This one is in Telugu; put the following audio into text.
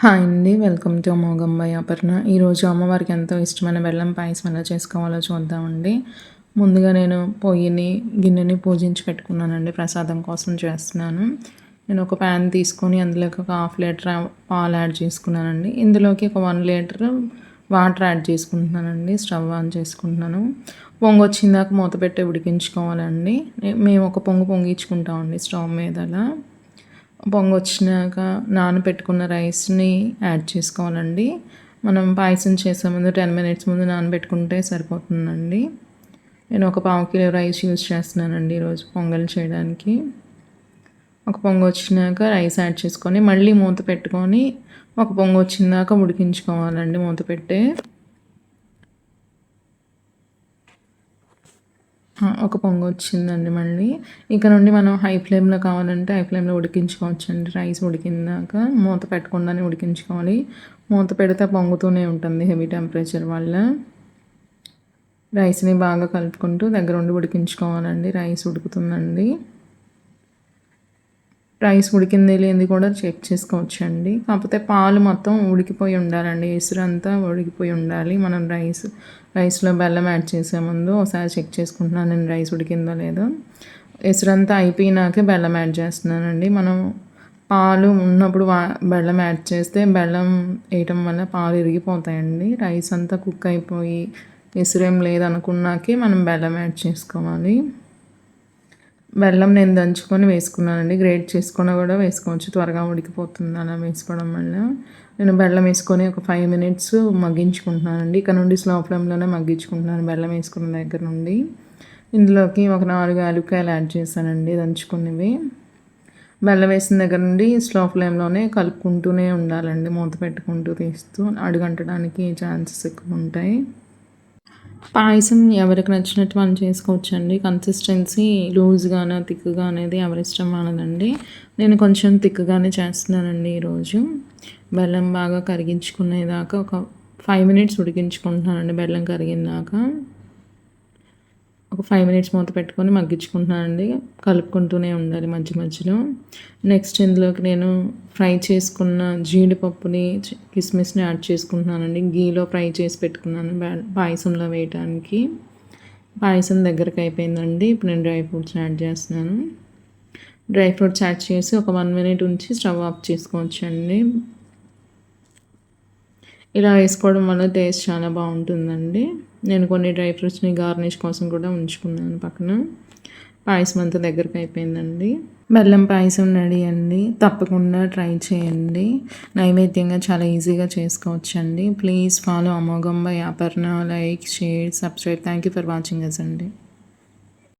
హాయ్ అండి. వెల్కమ్ టు మోగంబాయి అపర్ణ ఈరోజు అమ్మవారికి ఎంతో ఇష్టమైన బెల్లం పాయసం ఎలా చేసుకోవాలో చూద్దామండి. ముందుగా నేను పొయ్యిని గిన్నెని పూజించి పెట్టుకున్నానండి. ప్రసాదం కోసం చేస్తున్నాను. నేను ఒక ప్యాన్ తీసుకొని అందులోకి ఒక హాఫ్ లీటర్ పాలు యాడ్ చేసుకున్నానండి. ఇందులోకి ఒక వన్ లీటర్ వాటర్ యాడ్ చేసుకుంటున్నానండి. స్టవ్ ఆన్ చేసుకుంటున్నాను. పొంగు వచ్చిందాక మూత పెట్టి ఉడికించుకోవాలండి. మేము ఒక పొంగు పొంగించుకుంటామండి స్టవ్ మీద అలా. పొంగ వచ్చినాక నానబెట్టుకున్న రైస్ని యాడ్ చేసుకోవాలండి. మనం పాయసం చేసే ముందు టెన్ మినిట్స్ ముందు నానబెట్టుకుంటే సరిపోతుందండి. నేను ఒక పావు కిలో రైస్ యూజ్ చేస్తున్నానండి ఈరోజు పొంగల్ చేయడానికి. ఒక పొంగు వచ్చినాక రైస్ యాడ్ చేసుకొని మళ్ళీ మూత పెట్టుకొని ఒక పొంగు వచ్చిందాక ఉడికించుకోవాలండి మూత పెట్టే. ఒక పొంగు వచ్చిందండి మళ్ళీ. ఇక నుండి మనం హై ఫ్లేమ్లో కావాలంటే హై ఫ్లేమ్లో ఉడికించుకోవచ్చండి. రైస్ ఉడికిందాక మూత పెట్టకుండానే ఉడికించుకోవాలి. మూత పెడితే పొంగుతూనే ఉంటుంది హెవీ టెంపరేచర్ వల్ల. రైస్ని బాగా కలుపుకుంటూ దగ్గర ఉండి ఉడికించుకోవాలండి. రైస్ ఉడుకుతుందండి. రైస్ ఉడికింది లేనిది కూడా చెక్ చేసుకోవచ్చండి. కాకపోతే పాలు మొత్తం ఉడికిపోయి ఉండాలండి. ఎసురంతా ఉడికిపోయి ఉండాలి. మనం రైస్ రైస్లో బెల్లం యాడ్ చేసే ముందు ఒకసారి చెక్ చేసుకుంటున్నాను నేను రైస్ ఉడికిందో లేదో. ఎసురంతా అయిపోయినాకే బెల్లం యాడ్ చేస్తున్నానండి. మనం పాలు ఉన్నప్పుడు బెల్లం యాడ్ చేస్తే బెల్లం వేయటం వల్ల పాలు ఇరిగిపోతాయండి. రైస్ అంతా కుక్ అయిపోయి ఎసురేం లేదనుకున్నాకే మనం బెల్లం యాడ్ చేసుకోవాలి. బెల్లం నేను దంచుకొని వేసుకున్నానండి. గ్రేట్ చేసుకొని కూడా వేసుకోవచ్చు. త్వరగా ఉడికిపోతుంది అలా వేసుకోవడం వల్ల. నేను బెల్లం వేసుకొని ఒక ఫైవ్ మినిట్స్ మగ్గించుకుంటున్నానండి. ఇక్కడ నుండి స్లో ఫ్లేమ్లోనే మగ్గించుకుంటున్నాను బెల్లం వేసుకున్న దగ్గర నుండి. ఇందులోకి ఒక నాలుగు ఆలుకాయలు యాడ్ చేశానండి దంచుకునేవి బెల్లం వేసిన దగ్గర నుండి స్లో ఫ్లేమ్లోనే కలుపుకుంటూనే ఉండాలండి. మూత పెట్టుకుంటూ తీస్తూ అడుగంటడానికి ఛాన్సెస్ ఎక్కువ ఉంటాయి. పాయసం ఎవరికి నచ్చినట్టు మనం చేసుకోవచ్చండి. కన్సిస్టెన్సీ లూజ్గానా థిక్గా అనేది ఎవరి ఇష్టం వాళ్ళదండి నేను కొంచెం థిక్గానే చేస్తున్నానండి ఈరోజు. బెల్లం బాగా కరిగించుకునేదాకా ఒక ఫైవ్ మినిట్స్ ఉడికించుకుంటున్నానండి బెల్లం కరిగినాక. ఒక ఫైవ్ మినిట్స్ మూత పెట్టుకొని మగ్గించుకుంటున్నానండి. కలుపుకుంటూనే ఉండాలి మధ్య మధ్యలో. నెక్స్ట్ ఇందులోకి నేను ఫ్రై చేసుకున్న జీడిపప్పుని కిస్మిస్ని యాడ్ చేసుకుంటున్నానండి. గీలో ఫ్రై చేసి పెట్టుకున్నాను పాయసంలో వేయటానికి. పాయసం దగ్గరకు అయిపోయిందండి. ఇప్పుడు నేను డ్రై ఫ్రూట్స్ యాడ్ చేస్తున్నాను. డ్రై ఫ్రూట్స్ యాడ్ చేసి ఒక వన్ మినిట్ ఉంచి స్టవ్ ఆఫ్ చేసుకోవచ్చండి. ఇలా వేసుకోవడం వల్ల టేస్ట్ చాలా బాగుంటుందండి. నేను కొన్ని డ్రై ఫ్రూట్స్ని గార్నిష్ కోసం కూడా ఉంచుకున్నాను పక్కన. పాయసం అంతా దగ్గరకు అయిపోయిందండి. బెల్లం పాయసం రెడీ అండి. తప్పకుండా ట్రై చేయండి. నైవేద్యంగా చాలా ఈజీగా చేసుకోవచ్చండి. ప్లీజ్ ఫాలో అమోఘం by Aparna. Like share subscribe. Thank you for watching us అండి.